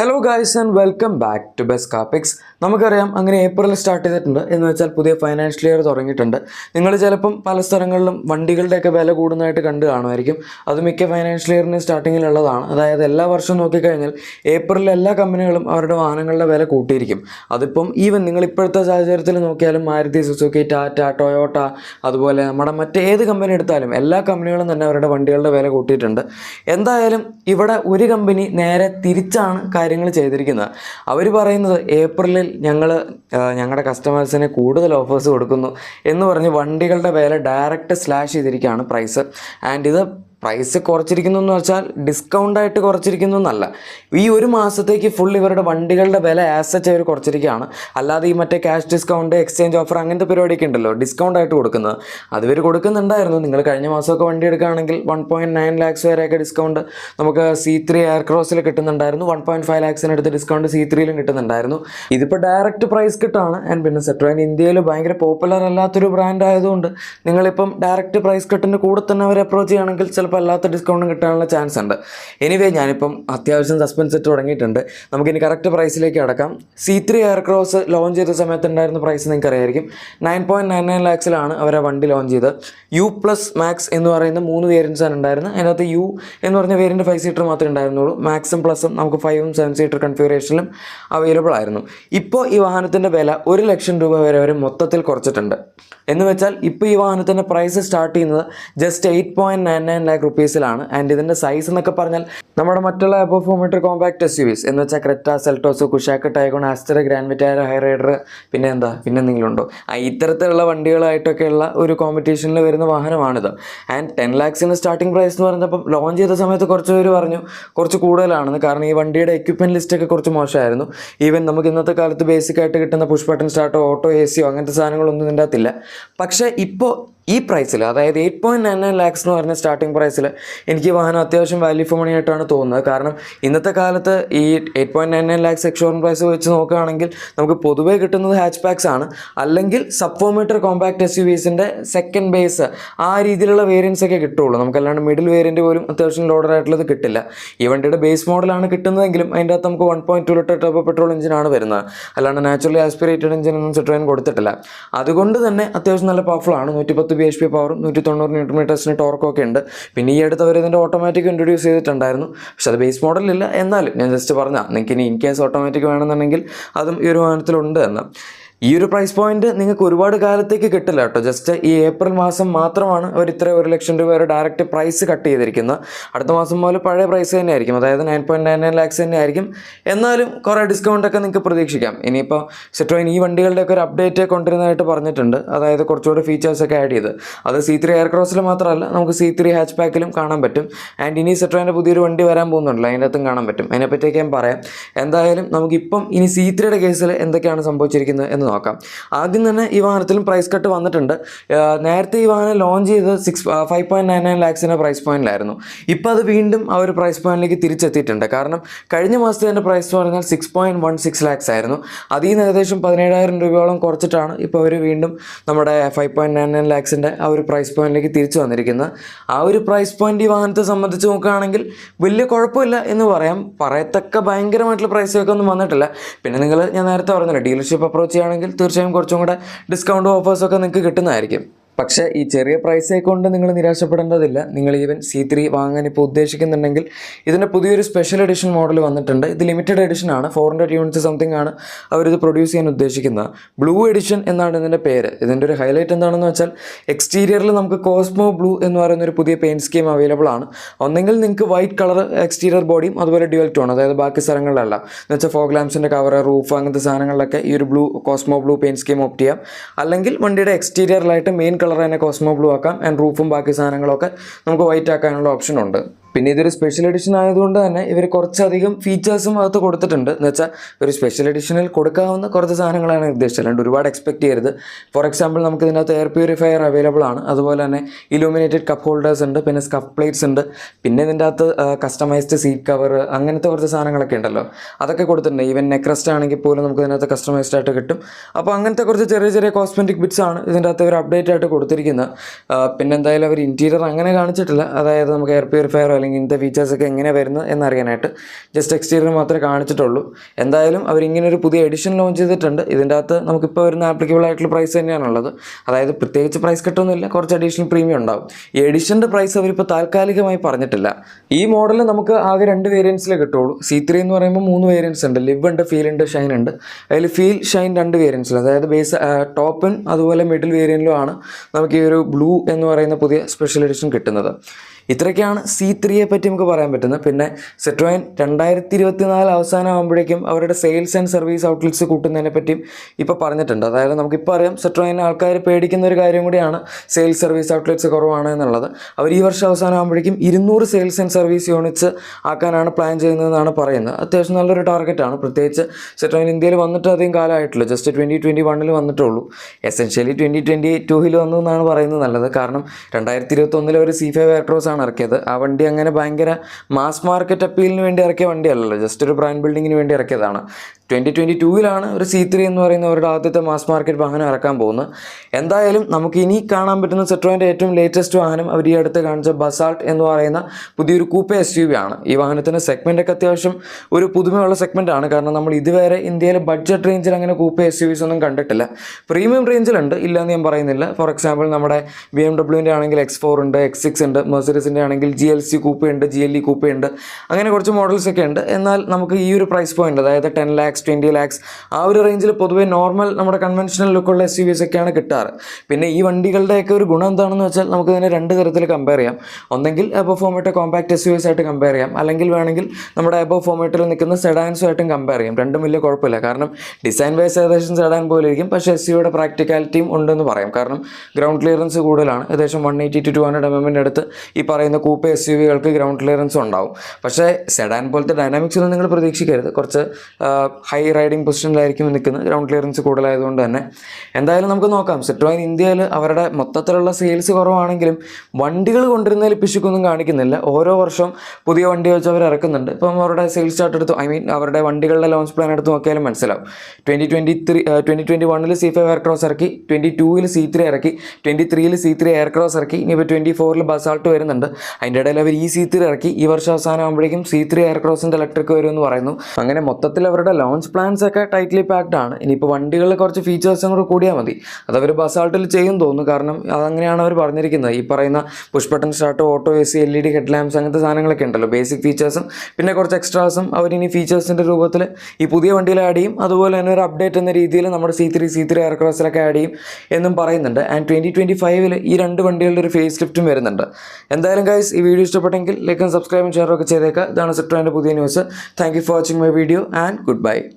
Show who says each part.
Speaker 1: Hello guys and welcome back to ബെസ് കാപ്പിക്സ് നമുക്കറിയാം അങ്ങനെ ഏപ്രിൽ സ്റ്റാർട്ട് ചെയ്തിട്ടുണ്ട്. എന്ന് വെച്ചാൽ പുതിയ ഫൈനാൻഷ്യൽ ഇയർ തുടങ്ങിയിട്ടുണ്ട്. നിങ്ങൾ ചിലപ്പം പല സ്ഥലങ്ങളിലും വണ്ടികളുടെയൊക്കെ വില കൂടുന്നതായിട്ട് കണ്ടു കാണുമായിരിക്കും. അത് മിക്ക ഫൈനാൻഷ്യൽ ഇയറിന് സ്റ്റാർട്ടിങ്ങിലുള്ളതാണ് അതായത് എല്ലാ വർഷവും നോക്കിക്കഴിഞ്ഞാൽ ഏപ്രിലിൽ എല്ലാ കമ്പനികളും അവരുടെ വാഹനങ്ങളുടെ വില കൂട്ടിയിരിക്കും. അതിപ്പം ഈവൻ നിങ്ങൾ ഇപ്പോഴത്തെ സാഹചര്യത്തിൽ നോക്കിയാലും മാരുതി സുസുക്കി ടാറ്റ ടൊയോട്ട അതുപോലെ നമ്മുടെ മറ്റേത് കമ്പനി എടുത്താലും എല്ലാ കമ്പനികളും തന്നെ അവരുടെ വണ്ടികളുടെ വില കൂട്ടിയിട്ടുണ്ട്. എന്തായാലും ഇവിടെ ഒരു കമ്പനി നേരെ തിരിച്ചാണ് കാര്യങ്ങൾ ചെയ്തിരിക്കുന്നത്. അവർ പറയുന്നത് ഏപ്രിലിൽ ഞങ്ങൾ ഞങ്ങളുടെ കസ്റ്റമേഴ്സിന് കൂടുതൽ ഓഫേഴ്സ് കൊടുക്കുന്നു എന്ന് പറഞ്ഞ് വണ്ടികളുടെ വില ഡയറക്റ്റ് സ്ലാഷ് ചെയ്തിരിക്കുകയാണ് പ്രൈസ് ആൻഡ് ഇത് പ്രൈസ് കുറച്ചിരിക്കുന്നു എന്ന് വെച്ചാൽ ഡിസ്കൗണ്ട് ആയിട്ട് കുറച്ചിരിക്കുന്നു എന്നല്ല ഈ ഒരു മാസത്തേക്ക് ഫുൾ ഇവരുടെ വണ്ടികളുടെ വില ആസച്ച് അവർ കുറച്ചിരിക്കുകയാണ്. അല്ലാതെ ഈ മറ്റേ ക്യാഷ് ഡിസ്കൗണ്ട് എക്സ്ചേഞ്ച് ഓഫർ അങ്ങനത്തെ പരിപാടിയൊക്കെ ഉണ്ടല്ലോ ഡിസ്കൗണ്ട് ആയിട്ട് കൊടുക്കുന്നത്. അത് ഇവർ കൊടുക്കുന്നുണ്ടായിരുന്നു. നിങ്ങൾ കഴിഞ്ഞ മാസമൊക്കെ വണ്ടി എടുക്കുകയാണെങ്കിൽ വൺ പോയിന്റ് നയൻ ലാക്സ് വരെയൊക്കെ ഡിസ്കൗണ്ട് നമുക്ക് സി ത്രീ എയർ ക്രോസിൽ കിട്ടുന്നുണ്ടായിരുന്നു. വൺ പോയിന്റ് ഫൈവ് ലാക്സിന് അടുത്ത് ഡിസ്കൗണ്ട് സി ത്രീയിലും കിട്ടുന്നുണ്ടായിരുന്നു. ഇതിപ്പോൾ ഡയറക്റ്റ് പ്രൈസ് കിട്ടാണ്. ആൻഡ് പിന്നെ സെട്രോയിൻ ഇന്ത്യയിൽ ഭയങ്കര പോപ്പുലർ അല്ലാത്തൊരു ബ്രാൻഡ് ആയതുകൊണ്ട് നിങ്ങളിപ്പം ഡയറക്റ്റ് പ്രൈസ് കട്ടിന്റെ കൂടെ തന്നെ അവരെ അപ്രോച്ച് ചെയ്യുകയാണെങ്കിൽ ചിലപ്പോൾ അല്ലാത്ത ഡിസ്കൗണ്ടും കിട്ടാനുള്ള ചാൻസ് ഉണ്ട്. എനിവേ ഞാനിപ്പം അത്യാവശ്യം സസ്പെൻസ് ഇട്ട് തുടങ്ങിയിട്ടുണ്ട്. നമുക്കിനി കറക്റ്റ് പ്രൈസിലേക്ക് അടക്കാം C three air cross launch ചെയ്ത സമയത്ത് ഉണ്ടായിരുന്ന പ്രൈസ് നിങ്ങൾക്ക് അറിയായിരിക്കും നയൻ പോയിന്റ് നയൻ നയൻ ലാക്സിലാണ് അവർ വണ്ടി ലോഞ്ച് ചെയ്തത്. യു പ്ലസ് മാക്സ് എന്ന് പറയുന്ന മൂന്ന് വേരിയൻസ് ആണ് ഉണ്ടായിരുന്നത്. അതിനകത്ത് യു എന്ന് പറഞ്ഞ വേരിയന്റ് ഫൈവ് സീറ്റർ മാത്രമേ ഉണ്ടായിരുന്നുള്ളൂ. മാക്സും പ്ലസും നമുക്ക് ഫൈവും സെവൻ സീറ്റർ കൺഫിഗറേഷനിലും അവൈലബിൾ ആയിരുന്നു. ഇപ്പോൾ ഈ വാഹനത്തിന്റെ വില ഒരു ലക്ഷം രൂപ വരെ അവർ മൊത്തത്തിൽ കുറച്ചിട്ടുണ്ട്. എന്ന് വെച്ചാൽ ഇപ്പോൾ ഈ വാഹനത്തിന്റെ പ്രൈസ് സ്റ്റാർട്ട് ചെയ്യുന്നത് just eight point nine nine lakh റുപ്പീസിലാണ് and ഇതിന്റെ സൈസ് എന്നൊക്കെ പറഞ്ഞാൽ നമ്മുടെ മറ്റുള്ള പെർഫോമീറ്റർ കോമ്പാക്ട് എസ് യു വിസ് എന്ന് വെച്ചാൽ Creta Seltos Kushaq Taigun Astor Grand Vitara Hyryder പിന്നെ എന്താ? പിന്നെ എന്തെങ്കിലും ഉണ്ടോ ഇത്തരത്തിലുള്ള വണ്ടികളായിട്ടൊക്കെയുള്ള ഒരു കോമ്പറ്റീഷനിൽ വരുന്ന വാഹനമാണിത്. ആൻഡ് ടെൻ ലാക്സിന്റെ സ്റ്റാർട്ടിംഗ് പ്രൈസ് എന്ന് പറഞ്ഞപ്പോൾ ലോഞ്ച് ചെയ്ത സമയത്ത് കുറച്ച് പേര് പറഞ്ഞു കുറച്ച് കൂടുതലാണെന്ന്. കാരണം ഈ വണ്ടിയുടെ എക്യുപ്മെന്റ് ലിസ്റ്റൊക്കെ കുറച്ച് മോശമായിരുന്നു. ഈവൻ നമുക്ക് ഇന്നത്തെ കാലത്ത് ബേസിക് ആയിട്ട് കിട്ടുന്ന പുഷ് ബട്ടൺ സ്റ്റാർട്ടോ ഓട്ടോ എ സിയോ അങ്ങനത്തെ സാധനങ്ങളൊന്നും ഇതിന്റെ അകത്തില്ല. പക്ഷേ ഇപ്പോൾ ഈ പ്രൈസിൽ അതായത് eight point nine nine lakhs എന്ന് പറഞ്ഞ സ്റ്റാർട്ടിംഗ് പ്രൈസിൽ എനിക്ക് വാഹനം അത്യാവശ്യം വാല്യൂ ഫോർ മണി ആയിട്ടാണ് തോന്നുന്നത്. കാരണം ഇന്നത്തെ കാലത്ത് ഈ eight point nine nine lakhs ex showroom price വെച്ച് നോക്കുകയാണെങ്കിൽ നമുക്ക് പൊതുവേ കിട്ടുന്നത് ഹാച്ച് പാക്സ് ആണ്. അല്ലെങ്കിൽ sub four metre compact S U വിസിന്റെ second base ആ രീതിയിലുള്ള വേരിയൻസ് ഒക്കെ കിട്ടുള്ളൂ നമുക്കല്ലാണ്ട് മിഡിൽ വേരിയന്റ് പോലും അത്യാവശ്യം ലോഡർ ആയിട്ടുള്ളത് കിട്ടില്ല. ഈ വണ്ടിയുടെ ബേസ് മോഡലാണ് കിട്ടുന്നതെങ്കിലും അതിന്റെ അകത്ത് നമുക്ക് one point two litre top petrol എഞ്ചിനാണ് വരുന്നത്. അല്ലാണ്ട് നാച്ചുറലി ആസ്പിറേറ്റഡ് എഞ്ചിൻ ഒന്നും സിട്രോയിൻ കൊടുത്തിട്ടില്ല. അതുകൊണ്ട് തന്നെ അത്യാവശ്യം നല്ല പവർഫുൾ ആണ്. നൂറ്റി പത്ത് ബി എച്ച് പി പവറും നൂറ്റി തൊണ്ണൂറ് ന്യൂട്രൺ ടോർക്കൊക്കെ ടോർക്കും ഒക്കെ ഉണ്ട്. പിന്നെ ഈ അടുത്ത് അവർ ഇതിന്റെ ഓട്ടോമാറ്റിക് ഇൻട്രൊഡ്യൂസ് ചെയ്തിട്ടുണ്ടായിരുന്നു. പക്ഷെ അത് ബേസ് മോഡലില്ല എന്നാലും ഞാൻ ജസ്റ്റ് പറഞ്ഞാൽ നിങ്ങൾക്ക് ഇനി ഇൻ കേസ് ഓട്ടോമാറ്റിക് വേണമെന്നുണ്ടെങ്കിൽ അതും ഈ ഒരു വാഹനത്തിലുണ്ട് എന്ന്. ഈ ഒരു പ്രൈസ് പോയിന്റ് നിങ്ങൾക്ക് ഒരുപാട് കാലത്തേക്ക് കിട്ടില്ല കേട്ടോ. ജസ്റ്റ് ഈ ഏപ്രിൽ മാസം മാത്രമാണ് അവർ ഇത്ര ഒരു ലക്ഷം രൂപ വരെ ഡയറക്റ്റ് പ്രൈസ് കട്ട് ചെയ്തിരിക്കുന്നത്. അടുത്ത മാസം മുതൽ പഴയ പ്രൈസ് തന്നെ ആയിരിക്കും അതായത് nine point nine nine lakhs തന്നെ ആയിരിക്കും എന്നാലും കുറേ ഡിസ്കൗണ്ട് ഒക്കെ നിങ്ങൾക്ക് പ്രതീക്ഷിക്കാം. ഇനിയിപ്പോൾ സിട്രോയിൻ ഈ വണ്ടികളുടെയൊക്കെ ഒരു അപ്ഡേറ്റ് കൊണ്ടുവരുന്നതായിട്ട് പറഞ്ഞിട്ടുണ്ട്. അതായത് കുറച്ചുകൂടി ഫീച്ചേഴ്സ് ഒക്കെ ആഡ് ചെയ്ത്. അത് സി ത്രീ എയർ ക്രോസിൽ മാത്രമല്ല നമുക്ക് സി ത്രീ ഹാച്ച് പാക്കിലും കാണാൻ പറ്റും. ആൻഡ് ഇനി സിട്രോയിന്റെ പുതിയൊരു വണ്ടി വരാൻ പോകുന്നുണ്ടല്ലോ അതിന്റെ അകത്തും കാണാൻ പറ്റും. അതിനെപ്പറ്റിയൊക്കെ ഞാൻ പറയാം. എന്തായാലും നമുക്കിപ്പം ഇനി സി ത്രീയുടെ കേസിൽ എന്തൊക്കെയാണ് സംഭവിച്ചിരിക്കുന്നത് എന്ന് നോക്കാം. ആദ്യം തന്നെ ഈ വാഹനത്തിലും പ്രൈസ് കട്ട് വന്നിട്ടുണ്ട്. നേരത്തെ ഈ വാഹനം ലോഞ്ച് ചെയ്ത് six five point nine nine ലാക്സിന്റെ price പോയിന്റിലായിരുന്നു ഇപ്പോൾ അത് വീണ്ടും ആ ഒരു പ്രൈസ് പോയിന്റിലേക്ക് തിരിച്ചെത്തിയിട്ടുണ്ട്. കാരണം കഴിഞ്ഞ മാസത്തെ എന്റെ പ്രൈസ് എന്ന് പറഞ്ഞാൽ six point one six lakhs ആയിരുന്നു. അതിൽ നിന്ന് ഏകദേശം പതിനേഴായിരം രൂപയോളം കുറച്ചിട്ടാണ് ഇപ്പോൾ അവർ വീണ്ടും നമ്മുടെ ഫൈവ് പോയിന്റ് നയൻ നയൻ ലാക്സിന്റെ ആ ഒരു പ്രൈസ് പോയിന്റിലേക്ക് തിരിച്ചു വന്നിരിക്കുന്നത്. ആ ഒരു പ്രൈസ് പോയിന്റ് ഈ വാഹനത്തെ സംബന്ധിച്ച് നോക്കുകയാണെങ്കിൽ വലിയ കുഴപ്പമില്ല എന്ന് പറയാം. പറയത്തക്ക ഭയങ്കരമായിട്ടുള്ള പ്രൈസൊക്കെ ഒന്നും വന്നിട്ടില്ല. പിന്നെ നിങ്ങൾ ഞാൻ നേരത്തെ പറഞ്ഞില്ല ഡീലർഷിപ്പ് അപ്രോച്ച് ചെയ്യുകയാണെങ്കിൽ തീർച്ചയായും കുറച്ചും കൂടെ ഡിസ്കൗണ്ട് ഓഫേഴ്സൊക്കെ നിങ്ങൾക്ക് കിട്ടുന്നതായിരിക്കും. പക്ഷേ ഈ ചെറിയ പ്രൈസെ കൊണ്ട് നിങ്ങൾ നിരാശപ്പെടേണ്ടതില്ല. നിങ്ങൾ ഈവൻ സി ത്രീ വാങ്ങാൻ ഇപ്പോൾ ഉദ്ദേശിക്കുന്നുണ്ടെങ്കിൽ ഇതിന്റെ പുതിയൊരു സ്പെഷ്യൽ എഡിഷൻ മോഡൽ വന്നിട്ടുണ്ട്. ഇത് ലിമിറ്റഡ് എഡിഷൻ ആണ്. ഫോർ ഹൺഡ്രഡ് യൂണിറ്റ്സ് സംതിങ് ആണ് അവരിത് പ്രൊഡ്യൂസ് ചെയ്യാൻ ഉദ്ദേശിക്കുന്നത്. ബ്ലൂ എഡിഷൻ എന്നാണ് ഇതിന്റെ പേര്. ഇതിന്റെ ഒരു ഹൈലൈറ്റ് എന്താണെന്ന് വെച്ചാൽ എക്സ്റ്റീരിയറിൽ നമുക്ക് കോസ്മോ ബ്ലൂ എന്ന് പറയുന്ന ഒരു പുതിയ പെയിന്റ് സ്കീം അവൈലബിൾ ആണ്. ഒന്നെങ്കിൽ നിങ്ങൾക്ക് വൈറ്റ് കളർ എക്സ്റ്റീരിയർ ബോഡിയും അതുപോലെ ഡ്യുവൽ ടോൺ അതായത് ബാക്കി സ്ഥലങ്ങളിലല്ല. എന്ന് വെച്ചാൽ ഫോഗ് ലാംപ്സിന്റെ കവർ റൂഫ് അങ്ങനത്തെ സാധനങ്ങളിലൊക്കെ ഈ ഒരു blue cosmo blue paint scheme opt ചെയ്യാം. അല്ലെങ്കിൽ വണ്ടിയുടെ എക്സ്റ്റീരിയറിലായിട്ട് മെയിൻ കളർ തന്നെ കോസ്മോ ബ്ലൂ ആക്കാം. ആൻഡ് റൂഫും ബാക്കി സാധനങ്ങളൊക്കെ നമുക്ക് വൈറ്റ് ആക്കാനുള്ള ഓപ്ഷൻ ഉണ്ട്. പിന്നെ ഇതൊരു സ്പെഷ്യൽ എഡിഷൻ ആയതുകൊണ്ട് തന്നെ ഇവർ കുറച്ചധികം ഫീച്ചേഴ്സും അകത്ത് കൊടുത്തിട്ടുണ്ട്. എന്ന് വെച്ചാൽ ഒരു സ്പെഷ്യൽ എഡിഷനിൽ കൊടുക്കാവുന്ന കുറച്ച് സാധനങ്ങളാണ് ഉദ്ദേശിച്ചത്. ഒരുപാട് എക്സ്പെക്ട് ചെയ്യരുത്. ഫോർ എക്സാമ്പിൾ നമുക്ക് ഇതിനകത്ത് എയർ പ്യൂരിഫയർ അവൈലബിൾ ആണ്. അതുപോലെ തന്നെ ഇലൂമിനേറ്റഡ് കപ്പ് ഹോൾഡേഴ്സ് ഉണ്ട്. പിന്നെ സ്കഫ് പ്ലേറ്റ്സ് ഉണ്ട്. പിന്നെ ഇതിന്റെ അകത്ത് കസ്റ്റമൈസ്ഡ് സീറ്റ് കവർ അങ്ങനത്തെ കുറച്ച് സാധനങ്ങളൊക്കെ ഉണ്ടല്ലോ. അതൊക്കെ കൊടുത്തിട്ടുണ്ട്. ഈവൻ നെക്രസ്റ്റ് ആണെങ്കിൽ പോലും നമുക്ക് ഇതിനകത്ത് കസ്റ്റമൈസ്ഡ് ആയിട്ട് കിട്ടും. അപ്പോൾ അങ്ങനത്തെ കുറച്ച് ചെറിയ ചെറിയ കോസ്മെറ്റിക് ബിറ്റ്സ് ആണ് ഇതിന്റെ അകത്ത് ഒരു അപ്ഡേറ്റ് ആയിട്ട് കൊടുത്തിരിക്കുന്നത്. പിന്നെ എന്തായാലും അവർ ഇന്റീരിയർ അങ്ങനെ കാണിച്ചിട്ടില്ല. അതായത് നമുക്ക് എയർ പ്യൂരിഫയറോ അല്ലെങ്കിൽ ഇങ്ങനത്തെ ഫീച്ചേഴ്സൊക്കെ എങ്ങനെ വരുന്നത് എന്നറിയാനായിട്ട് ജസ്റ്റ് എക്സ്റ്റീരിയർ മാത്രമേ കാണിച്ചിട്ടുള്ളൂ. എന്തായാലും അവർ ഇങ്ങനെ ഒരു പുതിയ എഡിഷൻ ലോഞ്ച് ചെയ്തിട്ടുണ്ട്. ഇതിന്റെ അകത്ത് നമുക്കിപ്പോൾ വരുന്ന ആപ്ലിക്കബിൾ ആയിട്ടുള്ള പ്രൈസ് തന്നെയാണുള്ളത് അതായത് പ്രത്യേകിച്ച് പ്രൈസ് കട്ടൊന്നുമില്ല കുറച്ച് അഡീഷണൽ പ്രീമിയം ഉണ്ടാവും. ഈ എഡിഷന്റെ പ്രൈസ് അവരിപ്പോൾ താൽക്കാലികമായി പറഞ്ഞിട്ടില്ല. ഈ മോഡൽ നമുക്ക് ആകെ രണ്ട് വേരിയൻസിലേ കിട്ടുള്ളൂ സി ത്രീ എന്ന് പറയുമ്പോൾ മൂന്ന് വേരിയൻസ് ഉണ്ട്. ലിവ് ഉണ്ട് ഫീൽ ഉണ്ട് ഷൈൻ ഉണ്ട്. അതിൽ ഫീൽ ഷൈൻ രണ്ട് വേരിയൻസിൽ അതായത് ബേസ് ടോപ്പൻ അതുപോലെ മിഡിൽ വേരിയന്റിലും ആണ് നമുക്ക് ഈ ഒരു ബ്ലൂ എന്ന് പറയുന്ന പുതിയ സ്പെഷ്യൽ എഡിഷൻ കിട്ടുന്നത്. ഇത്രയൊക്കെയാണ് സി ത്രീയെ പറ്റി നമുക്ക് പറയാൻ പറ്റുന്നത്. പിന്നെ സെട്രോയിൻ രണ്ടായിരത്തി ഇരുപത്തി നാല് അവസാനമാകുമ്പോഴേക്കും അവരുടെ സെയിൽസ് ആൻഡ് സർവീസ് ഔട്ട്ലെറ്റ്സ് കൂട്ടുന്നതിനെ പറ്റിയും ഇപ്പോൾ പറഞ്ഞിട്ടുണ്ട്. അതായത് നമുക്കിപ്പോൾ അറിയാം സെട്രോയിൻ ആൾക്കാർ പേടിക്കുന്ന ഒരു കാര്യം കൂടിയാണ് സെയിൽസ് സർവീസ് ഔട്ട്ലെറ്റ്സ് കുറവാണ് എന്നുള്ളത്. അവർ ഈ വർഷം അവസാനമാകുമ്പോഴേക്കും ഇരുന്നൂറ് സെയിൽസ് ആൻഡ് സർവീസ് യൂണിറ്റ്സ് ആക്കാനാണ് പ്ലാൻ ചെയ്യുന്നതെന്നാണ് പറയുന്നത്. അത്യാവശ്യം നല്ലൊരു ടാർഗറ്റാണ് പ്രത്യേകിച്ച് സെട്രോയിൻ ഇന്ത്യയിൽ വന്നിട്ട് അധികം കാലമായിട്ടില്ല. ജസ്റ്റ് ട്വന്റി ട്വന്റി വണ്ണിൽ വന്നിട്ടുള്ളൂ. എസെൻഷ്യലി ട്വന്റി ട്വന്റി ടൂവിൽ വന്നു എന്നാണ് പറയുന്നത് നല്ലത്. കാരണം രണ്ടായിരത്തി ഇരുപത്തൊന്നിൽ ഒരു സി ഫൈവ് ആണ് ഇറക്കിയത്. ആ വണ്ടി അങ്ങനെ ഭയങ്കര മാസ് മാർക്കറ്റ് അപ്പീലിന് വേണ്ടി ഇറക്കിയ വണ്ടിയല്ലല്ലോ. ജസ്റ്റ് ഒരു ബ്രാൻഡ് ബിൽഡിങ്ങിന് വേണ്ടി ഇറക്കിയതാണ്. ട്വന്റി ട്വന്റി ടൂവിലാണ് ഒരു സി ത്രീ എന്ന് പറയുന്ന അവരുടെ ആദ്യത്തെ മാസ് മാർക്കറ്റ് വാഹനം ഇറക്കാൻ പോകുന്നത്. എന്തായാലും നമുക്ക് ഇനി കാണാൻ പറ്റുന്ന സെട്രോയിന്റെ ഏറ്റവും ലേറ്റസ്റ്റ് വാഹനം അവർ ഈ അടുത്ത് കാണിച്ച ബസാൾട്ട് എന്ന് പറയുന്ന പുതിയൊരു കൂപ്പ എസ് യു വി ആണ്. ഈ വാഹനത്തിന്റെ സെഗ്മെന്റൊക്കെ അത്യാവശ്യം ഒരു പുതുമയുള്ള സെഗ്മെന്റ് ആണ്. കാരണം നമ്മൾ ഇതുവരെ ഇന്ത്യയിലെ ബഡ്ജറ്റ് റേഞ്ചിൽ അങ്ങനെ കൂപ്പ എസ് യു വിസ് ഒന്നും കണ്ടിട്ടില്ല. പ്രീമിയം റേഞ്ചിലുണ്ട് ഇല്ലയെന്ന് ഞാൻ പറയുന്നില്ല. ഫോർ എക്സാമ്പിൾ നമ്മുടെ ബി എം ഡബ്ല്യുവിന്റെ ആണെങ്കിൽ എക്സ് ഫോർ ഉണ്ട് എക്സ് സിക്സ് ഉണ്ട് മെഴ്സറീസിന്റെ ആണെങ്കിൽ ജി എൽ സി കൂപ്പയുണ്ട് ജി എൽ ഇ കൂപ്പയുണ്ട് അങ്ങനെ കുറച്ച് മോഡൽസ് ഒക്കെ ഉണ്ട്. എന്നാൽ നമുക്ക് ഈ ഒരു പ്രൈസ് പോയിന്റ് അതായത് ടെൻ ലാക്സ് ട്വന്റി ലാക്സ് ആ ഒരു റേഞ്ചിൽ പൊതുവേ നോർമൽ നമ്മുടെ കൺവെൻഷണൽ ലുക്കുള്ള എസ് യു വിസ് ഒക്കെയാണ് കിട്ടാറ്. പിന്നെ ഈ വണ്ടികളുടെയൊക്കെ ഒരു ഗുണം എന്താണെന്ന് വെച്ചാൽ നമുക്ക് ഇതിനെ രണ്ട് തരത്തിൽ കമ്പയർ ചെയ്യാം. ഒന്നെങ്കിൽ above format compact S U S ആയിട്ട് കമ്പയർ ചെയ്യാം. അല്ലെങ്കിൽ വേണമെങ്കിൽ നമ്മുടെ എബോ ഫോമേറ്റിൽ നിൽക്കുന്ന സെഡാൻസുമായിട്ടും കമ്പയർ ചെയ്യാം. രണ്ടും വലിയ കുഴപ്പമില്ല. കാരണം ഡിസൈൻ വൈസ് ഏകദേശം സെഡാൻ പോലെ ഇരിക്കും. പക്ഷേ എസ് യുടെ പ്രാക്ടിക്കാലിറ്റിയും ഉണ്ടെന്ന് പറയാം. കാരണം ഗ്രൗണ്ട് ക്ലിയറൻസ് കൂടുതലാണ്. ഏകദേശം one eighty two two hundred M എമ്മിന്റെ അടുത്ത് ഈ പറയുന്ന കൂപ്പ് എസ് യു വികൾക്ക് ഗ്രൗണ്ട് ക്ലിയറൻസ് ഉണ്ടാവും. പക്ഷേ സെഡാൻ പോലത്തെ ഡൈനാമിക്സ് ഒന്നും നിങ്ങൾ പ്രതീക്ഷിക്കരുത്. കുറച്ച് ഹൈ റൈഡിംഗ് പൊസിഷനിലായിരിക്കും നിൽക്കുന്നത്. ഗ്രൗണ്ട് ക്ലിയറൻസ് കൂടുതലായതുകൊണ്ട് തന്നെ. എന്തായാലും നമുക്ക് നോക്കാം. സെട്രോയിൻ ഇന്ത്യയിൽ അവരുടെ മൊത്തത്തിലുള്ള സെയിൽസ് കുറവാണെങ്കിലും വണ്ടികൾ കൊണ്ടുവരുന്നതിൽ പിശുക്കൊന്നും കാണിക്കുന്നില്ല. ഓരോ വർഷം പുതിയ വണ്ടി വെച്ച് അവർ ഇറക്കുന്നുണ്ട്. ഇപ്പം അവരുടെ സെയിൽസ് ചാർട്ട് എടുത്ത്. ഐ മീൻ അവരുടെ വണ്ടികളുടെ ലോഞ്ച് പ്ലാൻ എടുത്ത് നോക്കിയാലും മനസ്സിലാവും. Twenty twenty three twenty twenty വണ്ണിൽ സി ഫൈവ് എയർക്രോസ് ഇറക്കി. ട്വന്റി ടൂവിൽ സി ത്രീ ഇറക്കി. ട്വന്റി ത്രീയിൽ സി ത്രീ എയർക്രോസ് ഇറക്കി. ഇനിയിപ്പോൾ ട്വന്റി ഫോറിൽ ബസാൾട്ട് വരുന്നുണ്ട്. അതിന്റെ ഇടയിൽ അവർ ഈ സി ത്രീ ഇറക്കി. ഈ വർഷം അവസാനം ആകുമ്പോഴേക്കും സി ത്രീ എയർക്രോസിന്റെ ഇലക്ട്രിക് വരുമെന്ന് പറയുന്നു. അങ്ങനെ മൊത്തത്തിൽ അവരുടെ ലോഞ്ച് പ്ലാൻസ് ഒക്കെ ടൈറ്റ്ലി പാക്ഡ് ആണ്. ഇനിയിപ്പോൾ വണ്ടികളിൽ കുറച്ച് ഫീച്ചേഴ്സും കൂടെ കൂടിയാൽ മതി. അത് അവർ ബസാൾട്ടിൽ ചെയ്യും തോന്നുന്നു. കാരണം അതങ്ങനെയാണ് അവർ പറഞ്ഞിരിക്കുന്നത്. ഈ പറയുന്ന push button start auto A C L E D head അങ്ങനത്തെ സാധനങ്ങളൊക്കെ ഉണ്ടല്ലോ. ബേസിക് ഫീച്ചേഴ്സും പിന്നെ കുറച്ച് എക്സ്ട്രാസും അവർ ഇനി ഫീച്ചേഴ്സിന്റെ രൂപത്തിൽ ഈ പുതിയ വണ്ടിയിൽ ആഡ് ചെയ്യും. അതുപോലെ തന്നെ ഒരു അപ്ഡേറ്റ് എന്ന രീതിയിൽ നമ്മുടെ സി ത്രീ സി ത്രീ എയർക്രോസിലൊക്കെ ആഡ് ചെയ്യും എന്നും പറയുന്നുണ്ട്. ആൻഡ് ട്വന്റി ട്വന്റി ഫൈവിൽ ഈ രണ്ട് വണ്ടികളുടെ ഒരു ഫേസ് ലിഫ്റ്റും വരുന്നുണ്ട്. എന്തായാലും ഗൈസ് ഈ വീഡിയോ ഇഷ്ടപ്പെട്ടെങ്കിൽ ലൈക്കും സബ്സ്ക്രൈബും ഷെയറും ഒക്കെ ചെയ്തേക്കുക ഇതാണ് സിട്രോന്റെ പുതിയ news thank you for watching my video and good bye